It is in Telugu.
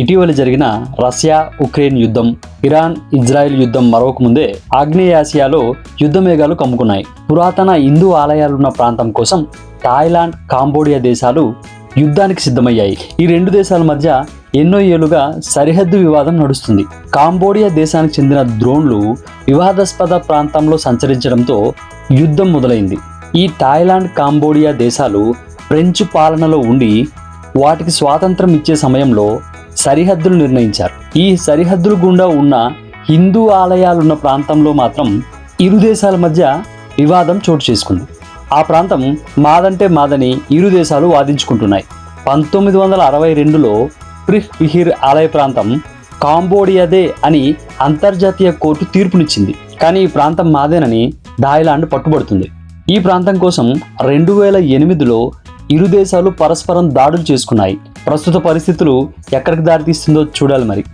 ఇటీవల జరిగిన రష్యా ఉక్రెయిన్ యుద్ధం ఇరాన్ ఇజ్రాయెల్ యుద్ధం మరొక ముందే ఆగ్నేయాసియాలో యుద్ధమేఘాలు కమ్ముకున్నాయి. పురాతన హిందూ ఆలయాలున్న ప్రాంతం కోసం థాయిలాండ్ కాంబోడియా దేశాలు యుద్ధానికి సిద్ధమయ్యాయి. ఈ రెండు దేశాల మధ్య ఎన్నో ఏళ్ళుగా సరిహద్దు వివాదం నడుస్తుంది. కాంబోడియా దేశానికి చెందిన ద్రోణ్లు వివాదాస్పద ప్రాంతంలో సంచరించడంతో యుద్ధం మొదలైంది. ఈ థాయిలాండ్ కాంబోడియా దేశాలు ఫ్రెంచ్ పాలనలో ఉండి వాటికి స్వాతంత్రం ఇచ్చే సమయంలో సరిహద్దులు నిర్ణయించారు. ఈ సరిహద్దుల గుండా ఉన్న హిందూ ఆలయాలున్న ప్రాంతంలో మాత్రం ఇరు దేశాల మధ్య వివాదం చోటు చేసుకుంది. ఆ ప్రాంతం మాదంటే మాదని ఇరు దేశాలు వాదించుకుంటున్నాయి. పంతొమ్మిది వందల అరవై రెండులో ప్రిహ్ విహిర్ ఆలయ ప్రాంతం కాంబోడియాదే అని అంతర్జాతీయ కోర్టు తీర్పునిచ్చింది. కానీ ఈ ప్రాంతం మాదేనని థాయిలాండ్ పట్టుబడుతుంది. ఈ ప్రాంతం కోసం రెండు వేల ఎనిమిదిలో ఇరు దేశాలు పరస్పరం దాడులు చేసుకున్నాయి. ప్రస్తుత పరిస్థితులు ఎక్కడికి దారితీస్తుందో చూడాలి మరి.